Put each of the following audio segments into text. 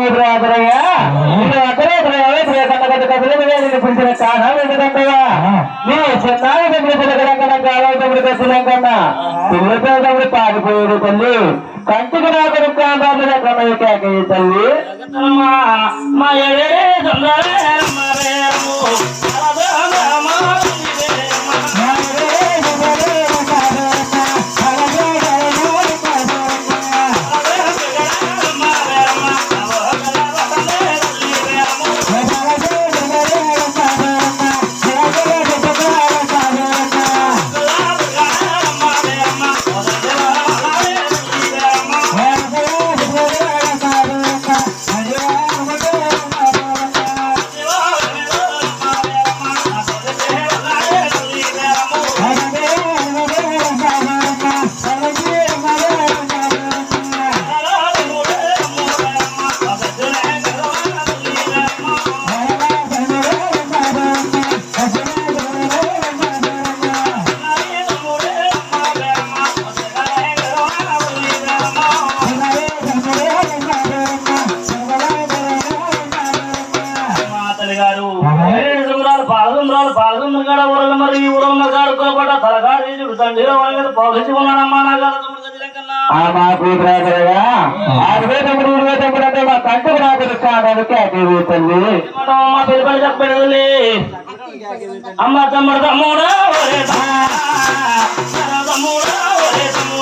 కాదురయ్యా నేను అక్కడే కన్నగడ్డ కథలు పిలిచిన కారణం ఎందుకంటగా నీ చిన్నాయి తమ్ముడు పిల్లకన్నా కాలం తమ్ముడు కన్నా పిల్లతో తమ్ముడు పాడిపోయేది తల్లి కంటికి నాకు కాంతాలు ఎక్కడ కేకయ్య తల్లి మా పాలసుందరాలు పాలసుందరగాడ ఊరల మరి ఈ గారు కోపట తలగాడు చూడు తండ్రిలో వాళ్ళ ఉన్నాడమ్మా నా గారు మా అంటే మా తల్లి. అమ్మ పిల్లపడి చెప్పలేదు అమ్మ తమ్ముడు తమ్ముడు ఒరే తమ్ముడు ఒరే తమ్ముడు తమ్ముడు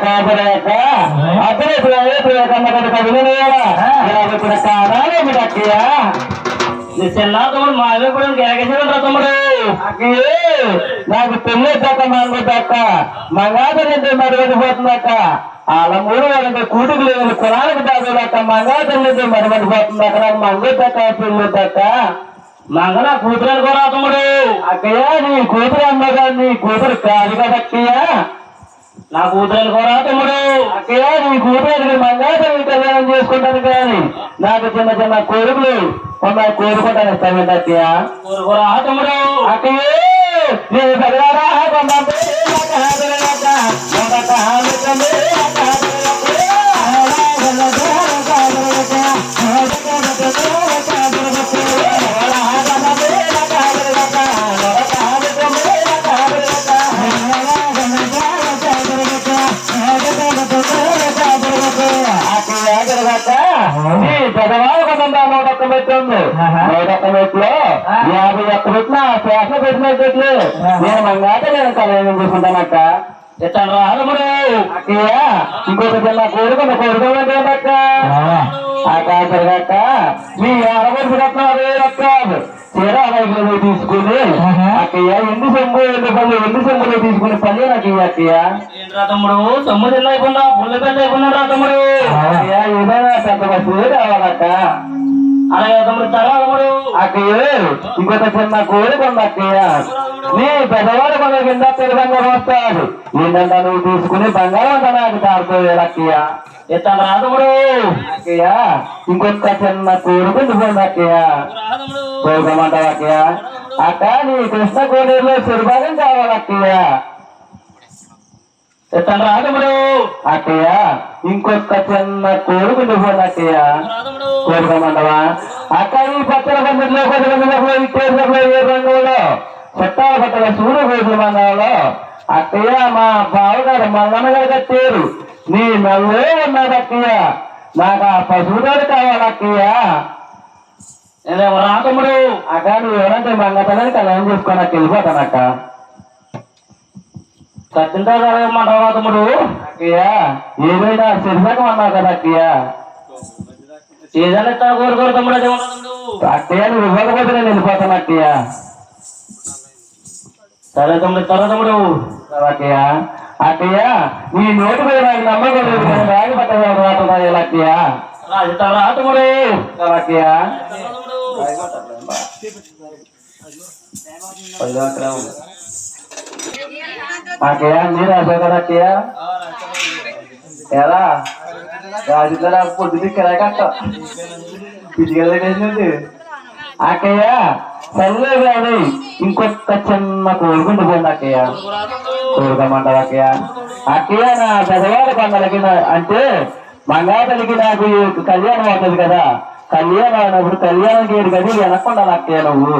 ఆ కాపరేక అద్దరే కన్నగడ్డ కవిని వచ్చిన కారణాలు ఏమిటి అక్కయ్య చెల్లా తమ్ముడు మా అవి కూడా గెలగేసాడు తమ్ముడు అక్కయ్యే నాకు పెళ్ళి దక్క మంగు దక్క మంగాత నుంచి మరుగడిపోతుందక్క వాళ్ళ మూడు వాళ్ళకి కూతురు లేదు కులానికి దాదాక మంగాత నుంచి మరుగడిపోతుందక్క నాకు మంగు దక్క పెళ్ళి దక్క మంగళ కూతురు అనుకోరా తమ్ముడు అక్కయ్య నీ కూతురు అమ్మగా నీ కూతురు కాదు కదా అక్కయ్య నా కూతురు తమ్ముడు. అక్కయ్య నీ కూతురు మంగాతల్ని కళ్యాణం చేసుకుంటాను కానీ నాకు చిన్న చిన్న కోరికలు. ఉన్నాయి కోరుకుంటాను ఇస్తానంటే అక్కయ్య. కోరుకోరా తమ్ముడు. అక్కయ్యే నీ సగరారా కొండంతే ఉంది నూట ఒక్క మెట్లు యాభై ఒక్క మెట్లు ఆ శేష పెట్టినట్లు నేను మంగాట నేను కళ్యాణం చేసుకుంటానక్క ఎత్తాను రా తమ్ముడు అక్కయ్య. ఇంకొక చిన్న కోరుకున్న కోరుకోమంటే అక్క? ఆ కాదరగాక మీ ఆడపడుచు రత్నం అదే రకాదు చీర అలాగే తీసుకుని అక్కయ్య ఎండు సొమ్ము ఎండు పళ్ళు ఎండు సొమ్ములు తీసుకుని పల్లె నాకు అక్కయ్య. తమ్ముడు తమ్ముడు? ఎన్ని అయిపోయినా పుల్ల పెద్ద అయిపోయినా తమ్ముడు. ఏదైనా పెద్ద వస్తువు కావాలక్క అలాగే తమ్ముడు తరా అక్కయ్య ఇంకొక చిన్న అక్కయ్య. నీ పెద్దవాడు మన కింద పెద్ద వస్తాడు. ఏంటంటే నువ్వు తీసుకుని బంగారం అంతా నాకు తాడుకోవాలి అక్కయ్య. ఇతను రా అక్కయ్య ఇంకొక చిన్న కోరుకు ఉండిపోయింది అక్కయ్య. కోరుకోమంటావు అక్కయ్య? అక్క నీ కృష్ణ కోనేరులో చిరుభాగం కావాలి అక్కయ్య. ఎత్తాను రా తమ్ముడు అక్కయ్య ఇంకొక చిన్న కోరుకు నువ్వు అక్కయ్య రా తమ్ముడు కోరుకోమండవా అక్క ఈ పచ్చల పందిరిలో పది మందిలో ఇట్టేసినప్పుడు ఏ రంగులో చుట్టాల పట్టల సూర్య రోజుల మండలంలో. అక్కయ్య మా బావగారు మల్లన్న గారు కట్టారు. నీ నవ్వే ఉన్నది అక్కయ్య నాకు ఆ పశువుగారు కావాలి అక్కయ్య నేనేమో రా తమ్ముడు అక్క నువ్వు ఎవరంటే మంగతనాన్ని కళ్యాణం చేసుకొని నాకు వెళ్ళిపోతాను అక్క సత్యంతో జరగమంటావా తమ్ముడు అక్కయ్య ఏమైనా శరీరం అన్నావు కదా అక్కయ్య. ఏదైనా ఇస్తా కోరుకోరు తమ్ముడు అదే అక్కయ్య నువ్వు ఇవ్వకపోతే నేను వెళ్ళిపోతాను అక్కయ్య. సరే తమ్ముడు ఇస్తారా తమ్ముడు? అక్కయ్య? అక్కయ్య నీ నోటి మీద నాకు నమ్మకం లేదు కానీ రాగి రాకుండా అక్కయ్య. రా ఇస్తాను రా తమ్ముడు. అక్కయ్య? ఇస్తారా అక్కయ్య మీరు అక్కయ్య? ఎలా? రాజులో నాకు పొద్దున్న కిరా కట్ట. పిచ్చికెళ్ళేటండి అక్కయ్య సర్లే కానీ ఇంకొక చిన్న కోరుకుంటూ పోయింది అక్కయ్య. కోరుకోమంటారు అక్కయ్య? అక్కయ్య నా పండలకి నా- అంటే మంగాతలికి నాకు కళ్యాణం అవుతుంది కదా. కళ్యాణం అయినప్పుడు కళ్యాణం చేయడు కదా వెనక్కుండాలి అక్కయ్య నువ్వు.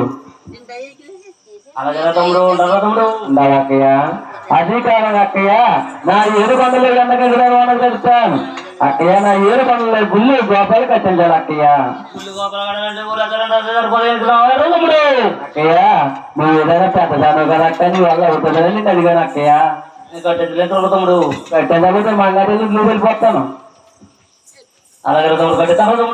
అలాగే తమ్ముడు? ఉండరా తమ్ముడు? ఉండాలి అక్కయ్య. అది కాదు అక్కయ్య. నా ఏడు కొండలు కనుక చెప్తాను అక్కయ్య నా ఏడు కొండల గుళ్ళు గోపాలు కట్టించాలి అక్కయ్య. అక్కయ్య నువ్వు ఏదైనా పెద్దదాను కదా అక్క నీ వల్ల అవుతుందని నేను అడిగాను అక్కయ్య. తమ్ముడు కట్టేదానికి మంగాతల్లి నువ్వు వెళ్ళిపోతాను. అలాగే తమ్ముడు తమ్ముడు.